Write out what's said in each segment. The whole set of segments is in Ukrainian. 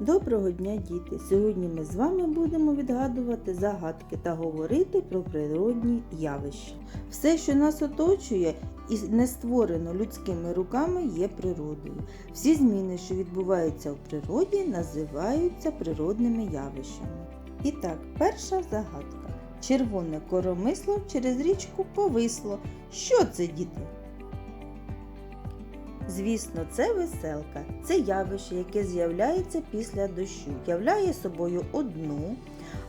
Доброго дня, діти! Сьогодні ми з вами будемо відгадувати загадки та говорити про природні явища. Все, що нас оточує і не створено людськими руками, є природою. Всі зміни, що відбуваються у природі, називаються природними явищами. І так, перша загадка. Червоне коромисло через річку повисло. Що це, діти? Звісно, це веселка. Це явище, яке з'являється після дощу, являє собою одну,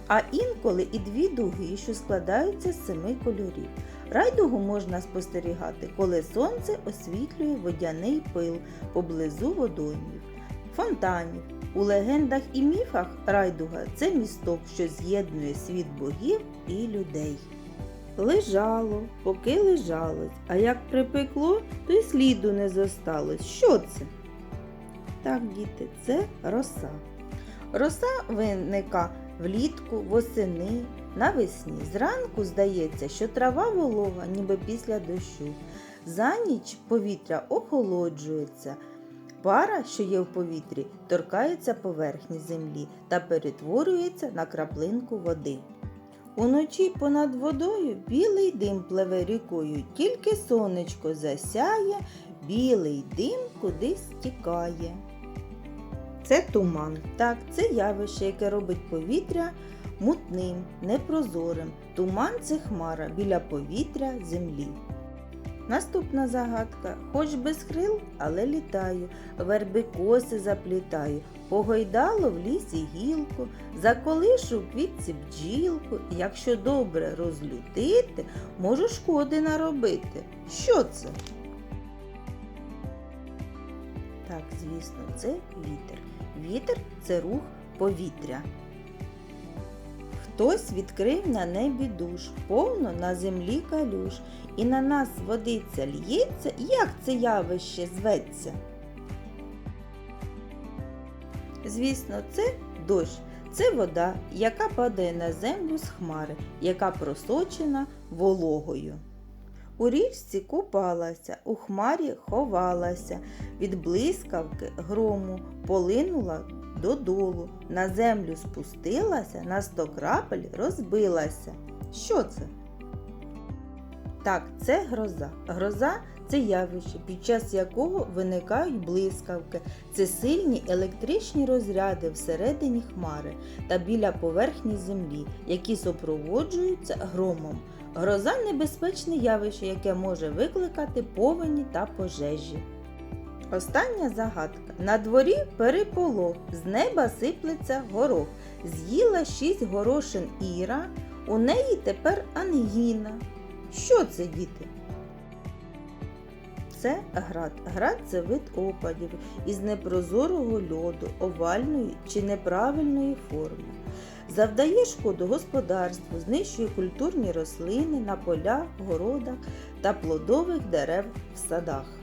а інколи і дві дуги, що складаються з семи кольорів. Райдугу можна спостерігати, коли сонце освітлює водяний пил поблизу водоймів, фонтанів. У легендах і міфах райдуга це місток, що з'єднує світ богів і людей. Лежало, поки лежалось, а як припекло, то й сліду не зосталось. Що це? Так, діти, це роса. Роса виника влітку, восени, навесні. Зранку здається, що трава волога, ніби після дощу. За ніч повітря охолоджується. Пара, що є в повітрі, торкається поверхні землі та перетворюється на краплинку води. Уночі понад водою білий дим пливе рікою, тільки сонечко засяє, білий дим кудись тікає. Це туман. Так, це явище, яке робить повітря мутним, непрозорим. Туман це хмара біля повітря землі. Наступна загадка. Хоч без крил, але літаю, верби коси заплітаю, погойдало в лісі гілку, заколишу в квітці бджілку, якщо добре розлютити, можу шкоди наробити. Що це? Так, звісно, це вітер. Вітер це рух повітря. Хтось відкрив на небі душ, повно на землі калюш, і на нас водиця л'ється, як це явище зветься? Звісно, це дощ. Це вода, яка падає на землю з хмари, яка просочена вологою. У річці купалася, у хмарі ховалася, від блискавки грому полинула додолу, на землю спустилася, на сто крапель розбилася. Що це? Так, це гроза. Гроза це явище, під час якого виникають блискавки. Це сильні електричні розряди всередині хмари та біля поверхні землі, які супроводжуються громом. Гроза небезпечне явище, яке може викликати повені та пожежі. Остання загадка. На дворі переполох, з неба сиплеться горох. З'їла шість горошин Іра, у неї тепер ангіна. Що це, діти? Це град. Град це вид опадів із непрозорого льоду, овальної чи неправильної форми. Завдає шкоду господарству, знищує культурні рослини на полях, городах та плодових дерев в садах.